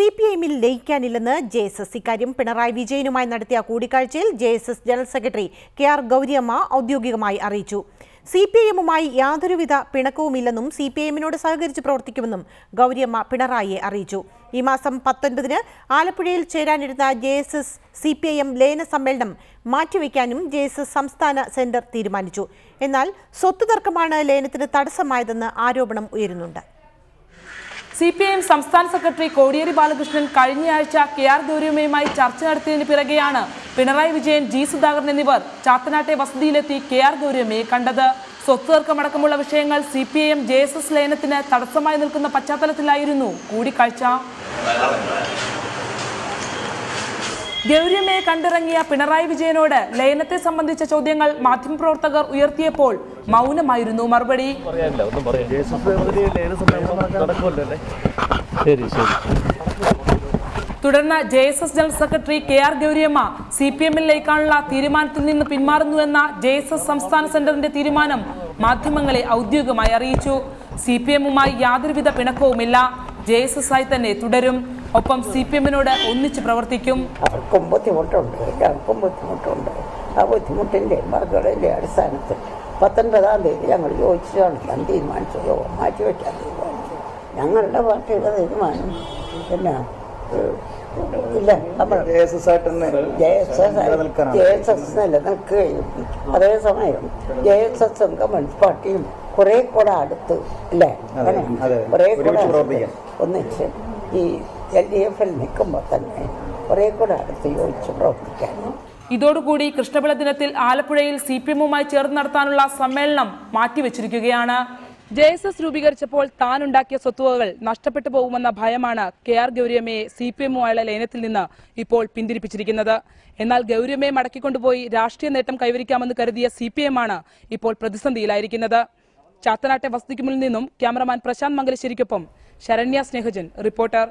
C P എമ്മിൽ ലയിക്കാനില്ലെന്ന് J S S ഇക്കാര്യം പിണറായി വിജയനുമായി നടത്തിയ കൂടിക്കാഴ്ചയിൽ J S S general secretary K R Gouriamma ഔദ്യോഗികമായി അറിയിച്ചു. സി പി എമ്മുമായി യാതൊരുവിധ പിണക്കവുമില്ലെന്നും സി പി എമ്മിനോട് സഹകരിച്ച് പ്രവർത്തിക്കുമെന്നും ഗൗരിയമ്മ പിണറായിയെ അറിയിച്ചു. ഈ മാസം പത്തൊൻപതിന് ആലപ്പുഴയിൽ ചേരാനിരുന്ന J S S C P I M ലയന സമ്മേളനം മാറ്റിവെക്കാനും ജെ എസ് എസ് സംസ്ഥാന സെന്റർ തീരുമാനിച്ചു. എന്നാൽ സ്വത്ത് തർക്കമാണ് ലയനത്തിന് തടസ്സമായതെന്ന് ആരോപണം ഉയരുന്നുണ്ട്. സി പി ഐ എം സംസ്ഥാന സെക്രട്ടറി കോടിയേരി ബാലകൃഷ്ണൻ കഴിഞ്ഞയാഴ്ച കെ ആർ ഗൗരിയമ്മയുമായി ചർച്ച നടത്തിയതിന് പിറകെയാണ് പിണറായി വിജയൻ ജി സുധാകരൻ എന്നിവർ ചാത്തനാട്ടെ വസതിയിലെത്തി കെ ആർ ഗൗരിയമ്മയെ കണ്ടത്. സ്വത്ത് വിഷയങ്ങൾ C P I M J S S ലയനത്തിന് തടസ്സമായി നിൽക്കുന്ന പശ്ചാത്തലത്തിലായിരുന്നു കൂടിക്കാഴ്ച. ഗൗരിയമ്മയെ കണ്ടിറങ്ങിയ പിണറായി വിജയനോട് ലയനത്തെ സംബന്ധിച്ച ചോദ്യങ്ങൾ മാധ്യമപ്രവർത്തകർ ഉയർത്തിയപ്പോൾ മൗനമായിരുന്നു മറുപടി. തുടർന്ന് J S S general secretary K R Gouriamma C P എമ്മിലേക്കാനുള്ള തീരുമാനത്തിൽ നിന്ന് പിന്മാറുന്നുവെന്ന ജെ എസ് എസ് സംസ്ഥാന സെന്ററിന്റെ തീരുമാനം മാധ്യമങ്ങളെ ഔദ്യോഗികമായി അറിയിച്ചു. സി പി എമ്മുമായി യാതൊരുവിധ പിണക്കവുമില്ല. ജെ എസ് എസ് ആയി തന്നെ തുടരും. ഒപ്പം സി പി എമ്മിനോട് ഒന്നിച്ച് പ്രവർത്തിക്കും. അവർക്കും ബുദ്ധിമുട്ടുണ്ട്. ഞങ്ങൾക്കും ബുദ്ധിമുട്ടുണ്ട്. ആ ബുദ്ധിമുട്ടിന്റെ മറുകളുടെ അടിസ്ഥാനത്തിൽ പത്തൊൻപതാം തീയതി ഞങ്ങൾ ചോദിച്ചതാണ് ഞാൻ തീരുമാനിച്ചതോ മാറ്റി മാറ്റിവെക്കാൻ തീരുമാനിച്ചു. ഞങ്ങളുടെ പാർട്ടിയുടെ തീരുമാനം പിന്നെ ഇല്ല നമ്മൾ ജെ എസ് എസ് നിലനിൽക്കുകയും അതേസമയം ജെ എസ് എസ് കമ്മ്യൂണിസ്റ്റ് പാർട്ടിയും കുറെ കൂടെ അടുത്ത് അല്ലേ? അങ്ങനെ കുറെ കൂടെ ഒന്നിച്ച് ഈ എൽ ഡി എഫിൽ നിൽക്കുമ്പോൾ തന്നെ കുറേ കൂടെ അടുത്ത് യോജിച്ച് പ്രവർത്തിക്കാൻ. ഇതോടുകൂടി കൃഷ്ണപിള്ള ദിനത്തിൽ ആലപ്പുഴയിൽ സി പി എമ്മുമായി ചേർന്ന് നടത്താനുള്ള സമ്മേളനം മാറ്റിവെച്ചിരിക്കുകയാണ്. ജെ എസ് എസ് രൂപീകരിച്ചപ്പോൾ താൻ ഉണ്ടാക്കിയ സ്വത്തുവകൾ നഷ്ടപ്പെട്ടു പോകുമെന്ന ഭയമാണ് കെ ആർ ഗൗരിയമ്മയെ സി പി എമ്മുമായുള്ള ലയനത്തിൽ നിന്ന് ഇപ്പോൾ പിന്തിരിപ്പിച്ചിരിക്കുന്നത്. എന്നാൽ ഗൗരിയമ്മയെ മടക്കിക്കൊണ്ടുപോയി രാഷ്ട്രീയ നേട്ടം കൈവരിക്കാമെന്ന് കരുതിയ സി പി എം ആണ് ഇപ്പോൾ പ്രതിസന്ധിയിലായിരിക്കുന്നത്. ചാത്തനാട്ടെ വസതിക്ക് മുന്നിൽ നിന്നും ക്യാമറമാൻ പ്രശാന്ത് മംഗലശ്ശേരിക്കൊപ്പം ശരണ്യ സ്നേഹജൻ റിപ്പോർട്ടർ.